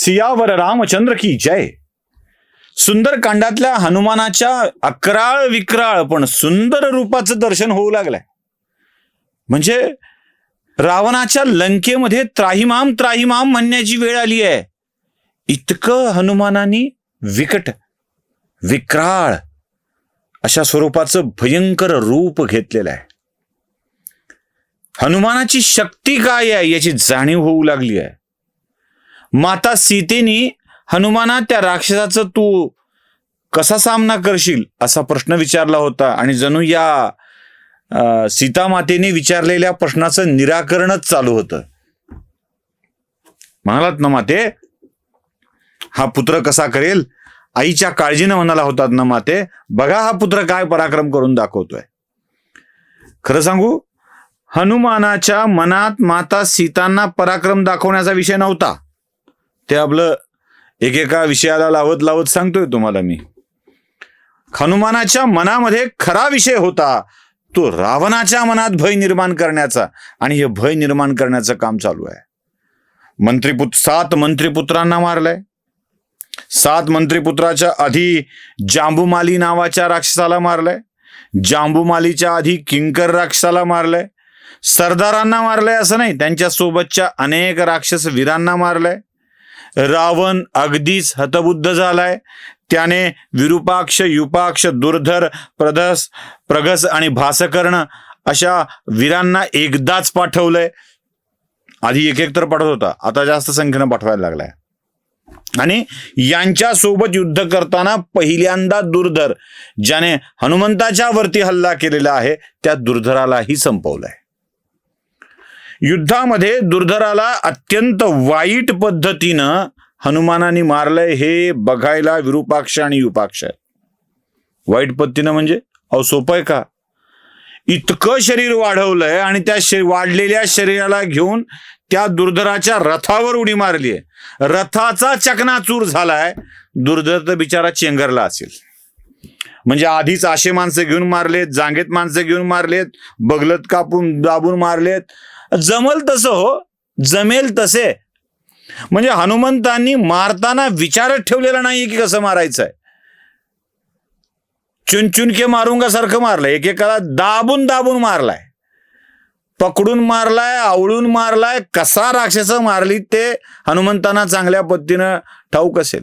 सियावर रामचंद्र की जय. सुंदरकांडातल्या हनुमानाच्या अकराळ विक्राळ पण सुंदर रूपाचं दर्शन होऊ लागलंय. म्हणजे रावणाच्या लंकेमध्ये त्राहिमाम त्राहिमाम म्हणण्याची वेळ आली आहे. इतकं हनुमानानी विकट विक्राळ अशा स्वरूपाचं भयंकर रूप घेतलेलं आहे. हनुमानाची शक्ती काय आहे याची जाणीव होऊ लागली आहे. माता सीतेनी हनुमाना त्या राक्षसाचं तू कसा सामना करशील असा प्रश्न विचारला होता. आणि जणू या सीता मातेने विचारलेल्या प्रश्नाचं निराकरणच चालू होतं. म्हणालात ना माते हा पुत्र कसा करेल? आईच्या काळजीनं म्हणाला होतात ना माते बघा हा पुत्र काय पराक्रम करून दाखवतोय. खरं सांगू हनुमानाच्या मनात माता सीतांना पराक्रम दाखवण्याचा विषय नव्हता. ते आपलं एकेका विषयाला लावत लावत सांगतोय तुम्हाला मी. हनुमानाच्या मनामध्ये खरा विषय होता तो रावणाच्या मनात भय निर्माण करण्याचा आणि हे भय निर्माण करण्याचं काम चालू आहे. मंत्रीपुत सात मंत्रीपुत्रांना मारलंय. सात मंत्रीपुत्राच्या आधी जांबुमाली नावाच्या राक्षसाला मारलंय. जांबुमालीच्या आधी किंकर राक्षसाला मारलंय. सरदारांना मारलंय असं नाही त्यांच्या सोबतच्या अनेक राक्षस वीरांना मारलंय. रावण अगदीच हतबुद्ध झालाय. त्याने विरूपाक्ष युपाक्ष दुर्धर प्रदस प्रगस आणि भासकर्ण अशा वीरांना एकदाच पाठवलंय. आधी एक एक तर पाठवत होता. आता जास्त संख्येनं पाठवायला लागलाय. आणि यांच्या सोबत युद्ध करताना पहिल्यांदा दुर्धर ज्याने हनुमंताच्या वरती हल्ला केलेला आहे त्या दुर्धरालाही संपवलाय. युद्धामध्ये दुर्धराला अत्यंत वाईट पद्धतीनं हनुमानाने मारलंय हे बघायला विरूपाक्ष आणि युपाक्ष आहे वाईट पद्धतीनं म्हणजे? अहो सोपं आहे का? इतकं शरीर वाढवलंय आणि त्या शे- वाढलेल्या शरीराला घेऊन त्या दुर्धराच्या रथावर उडी मारली आहे रथाचा चकनाचूर झालाय दुर्धर तर बिचारा चेंगरला असेल. म्हणजे आधीच आशे माणसं घेऊन मारलेत जांगेत माणसं घेऊन मारलेत बगलत कापून दाबून मारलेत जमल तसं हो जमेल तसे. म्हणजे हनुमंतांनी मारताना विचारच ठेवलेला नाही की कसं मारायचं आहे चुनचुनके मारुंगासारखं मारलंय. एकेकाला दाबून दाबून मारलाय. पकडून मारलाय आवळून मारलाय कसा राक्षस मारली ते हनुमंतांना चांगल्या पद्धतीनं ठाऊक असेल.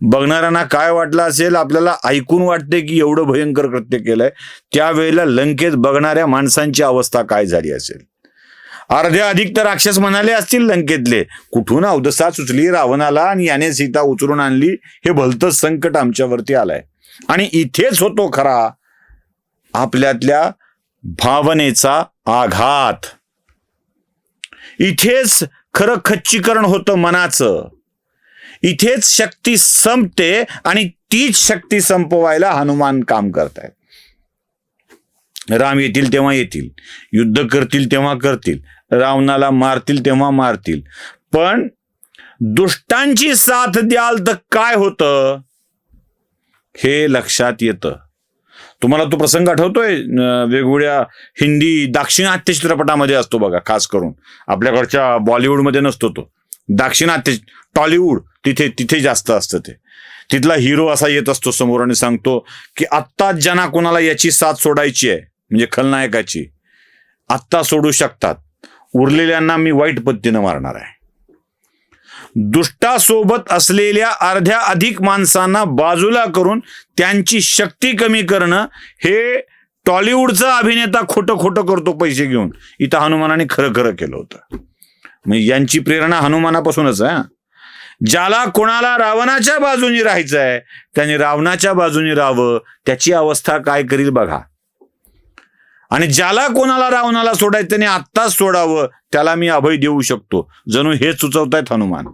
बघणाऱ्यांना काय वाटलं असेल आपल्याला ऐकून वाटते की एवढं भयंकर कृत्य केलंय. त्यावेळेला लंकेत बघणाऱ्या माणसांची अवस्था काय झाली असेल? अर्ध्या अधिक तर राक्षस म्हणाले असतील लंकेतले. कुठून अवदसा सुचली रावणाला आणि याने सीता उचलून आणली हे भलतंच संकट आमच्यावरती आलंय. आणि इथेच होतो खरा आपल्यातल्या भावनेचा आघात. इथेच खरं खच्चीकरण होतं मनाचं. इथेच शक्ती संपते आणि तीच शक्ती संपवायला हनुमान काम करतायत. राम येतील तेव्हा येतील. युद्ध करतील तेव्हा करतील. रावणाला मारतील तेव्हा मारतील. पण दुष्टांची साथ द्याल तर काय होतं? हे लक्षात येतं. तुम्हाला तो प्रसंग आठवतोय? वेगवेगळ्या हिंदी दाक्षिणात्य चित्रपटामध्ये असतो बघा खास करून. आपल्याकडच्या बॉलिवूडमध्ये नसतो तो. दाक्षिणात्य टॉलिवूड तिथे तिथे जास्त असतं ते. तिथला हिरो असा येत असतो समोर आणि सांगतो की आत्ता ज्यांना कोणाला याची साथ सोडायची आहे म्हणजे खलनायकाची आत्ता सोडू शकतात. उरलेल्यांना मी वाईट पद्धतीनं मारणार आहे. दुष्टासोबत असलेल्या अर्ध्या अधिक माणसांना बाजूला करून त्यांची शक्ती कमी करणं हे टॉलिवूडचा अभिनेता खोटं खोटं करतो पैसे घेऊन. इथं हनुमानाने खरं खरं केलं होतं. म्हणजे यांची प्रेरणा हनुमानापासूनच आहे हा. ज्याला कोणाला रावणाच्या बाजूनी राहायचं आहे त्याने रावणाच्या बाजूनी राहावं त्याची अवस्था काय करील बघा. आणि ज्याला कोणाला रावणाला सोडायचं त्याने आत्ताच सोडावं त्याला मी अभय देऊ शकतो. जणू हे सुचवतायत हनुमान.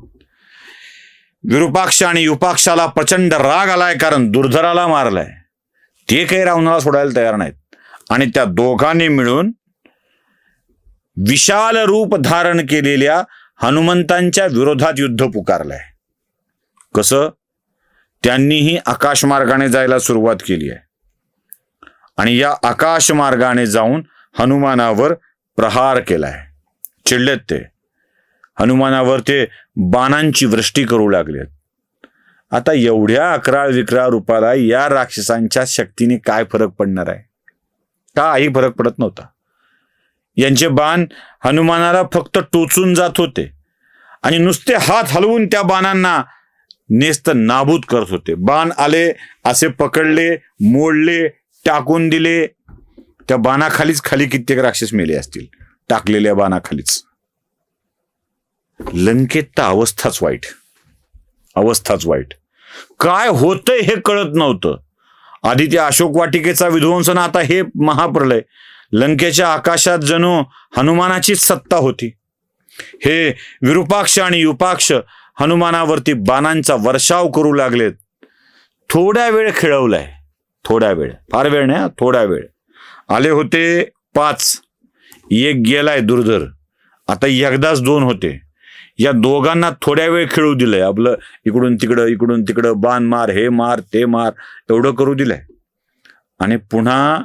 विरूपाक्ष आणि युपाक्षाला प्रचंड राग आलाय कारण दुर्धराला मारलाय. ते काही रावणाला सोडायला तयार नाहीत. आणि त्या दोघांनी मिळून विशाल रूप धारण केलेल्या हनुमंतांच्या विरोधात युद्ध पुकारलंय. कसं? त्यांनीही आकाशमार्गाने जायला सुरुवात केली आहे. आणि या आकाश मार्गाने जाऊन हनुमानावर प्रहार केलाय. चिडलेत ते. हनुमानावर ते बाणांची वृष्टी करू लागलेत. आता एवढ्या अकराळ विक्राळ रूपाला या राक्षसांच्या शक्तीने काय फरक पडणार आहे? काही फरक पडत नव्हता. यांचे बाण हनुमानाला फक्त टोचून जात होते आणि नुसते हात हलवून त्या बाणांना नेस्त नाबूद करत होते. बाण आले असे पकडले मोडले टाकून दिले त्या बाणाखालीच खाली कित्येक राक्षस मेले असतील. टाकलेल्या बाणाखालीच. लंकेत तर अवस्थाच वाईट. अवस्थाच वाईट. काय होतंय हे कळत नव्हतं. आधी त्या अशोक वाटिकेचा विध्वंस ना आता हे महाप्रलय. लंकेच्या आकाशात जणू हनुमानाचीच सत्ता होती. हे विरूपाक्ष आणि युपाक्ष हनुमानावरती बाणांचा वर्षाव करू लागलेत. थोड्या वेळ खेळवलाय. थोड्या वेळ. फार वेळ नाही थोडा वेळ. आले होते पाच. एक गेलाय दुर्धर. आता एकदाच दोन होते. या दोघांना थोड्या वेळ खेळू दिलंय. आपलं इकडून तिकडं इकडून तिकडं बाण मार हे मार ते मार एवढं करू दिलंय. आणि पुन्हा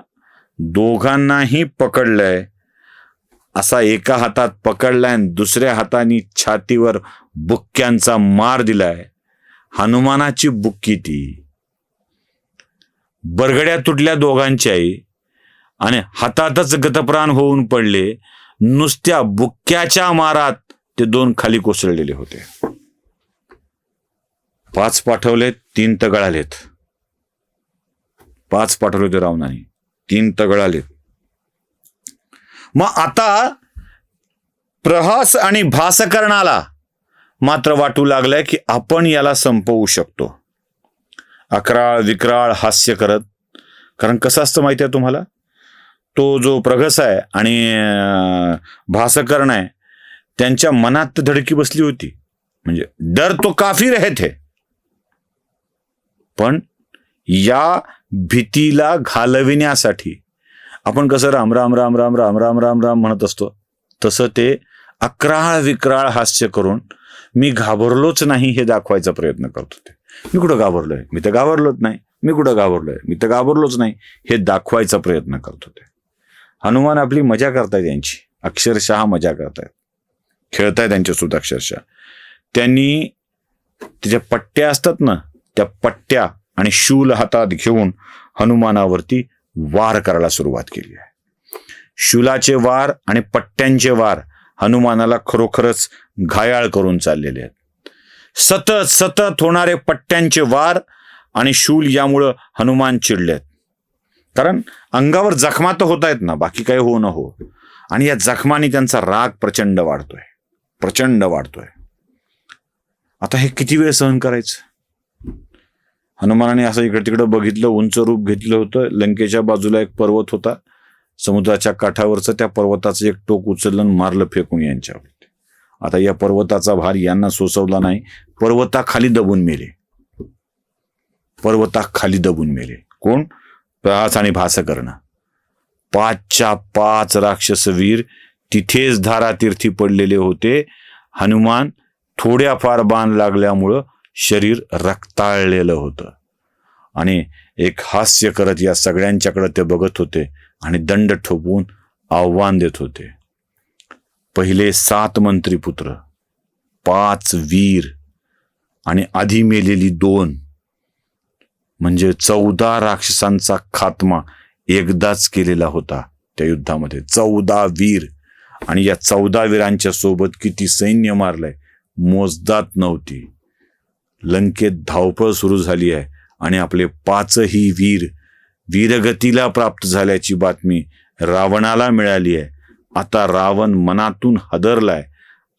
दोघांनाही पकडलंय. असा एका हातात पकडलाय आणि दुसऱ्या हाताने छातीवर बुक्क्यांचा मार दिलाय. हनुमानाची बुक्की ती. बरगड्या तुटल्या दोघांच्याही आणि हातातच गतप्राण होऊन पडले नुसत्या बुक्क्याच्या मारात ते दोन खाली कोसळलेले होते. पाच पाठवले तीन तगळालेत. पाच पाठवले होते रावणाने तीन तगळालेत. मग आता प्रहास आणि भासकरणाला मात्र वाटू लागलंय की आपण याला संपवू शकतो. अकराळ विक्राळ हास्य करत. कारण कसं असतं माहिती आहे तुम्हाला? तो जो प्रगस आहे आणि अं, भासकर्ण आहे त्यांच्या मनात धडकी बसली होती. म्हणजे डर तो काफी थे पण या भीतीला घालविण्यासाठी आपण कसं राम राम राम राम राम राम राम राम म्हणत असतो तसं ते अकराळ विक्राळ हास्य करून मी घाबरलोच नाही हे दाखवायचा प्रयत्न करत होते. मी कुठं घाबरलोय? मी तर घाबरलोच नाही. मी कुठं घाबरलोय? मी तर घाबरलोच नाही. हे दाखवायचा प्रयत्न करत होते. हनुमान आपली मजा करतायत यांची. अक्षरशः मजा करतायत. खेळतायत त्यांच्यासोबत अक्षरशः. त्यांनी त्याच्या पट्ट्या असतात ना त्या पट्ट्या आणि शूल हातात घेऊन हनुमानावरती वार करायला सुरुवात केली आहे. शूलाचे वार आणि पट्ट्यांचे वार हनुमानाला खरोखरच घायाळ करून चाललेले आहेत. सतत सतत होणारे पट्ट्यांचे वार आणि शूल यामुळं हनुमान चिडलेत. कारण अंगावर जखमा तर होत आहेत ना बाकी काही हो न हो. आणि या जखमानी त्यांचा राग प्रचंड वाढतोय प्रचंड वाढतोय. आता हे किती वेळ सहन करायचं? हनुमानाने असं इकडे तिकडे बघितलं उंच रूप घेतलं होतं. लंकेच्या बाजूला एक पर्वत होता. समुद्राच्या काठावरचं त्या पर्वताचं एक टोक उचललं मारलं फेकून यांच्यावर. आता या पर्वताचा भार यांना सोसवला नाही. पर्वताखाली दबून मेले. पर्वताखाली दबून मेले. कोण? प्रहास आणि भासकर्ण. पाचच्या पाच राक्षसवीर तिथेच धारातीर्थी पडलेले होते. हनुमान थोड्याफार बाण लागल्यामुळं शरीर रक्ताळलेलं होतं. आणि एक हास्य करत या सगळ्यांच्याकडे ते बघत होते आणि दंड ठोपवून आव्हान देत होते. पहिले सात मंत्रीपुत्र पाच वीर आणि आधी मेलेली दोन. म्हणजे चौदा राक्षसांचा खात्मा एकदाच केलेला होता त्या युद्धामध्ये. चौदा वीर आणि या चौदा वीरांच्या सोबत किती सैन्य मारलंय मोजदात नव्हती. लंकेत धावपळ सुरू झाली आहे आणि आपले पाचही वीर वीरगतीला प्राप्त झाल्याची बातमी रावणाला मिळाली आहे. आता रावण मनातून हदरलाय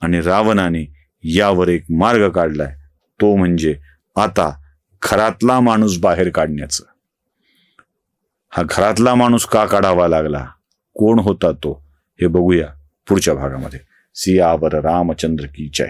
आणि रावणाने यावर एक मार्ग काढलाय. तो म्हणजे आता घरातला माणूस बाहेर काढण्याचं. हा घरातला माणूस का काढावा लागला? कोण होता तो? हे बघूया पुढच्या भागामध्ये. सियावर रामचंद्र की जय.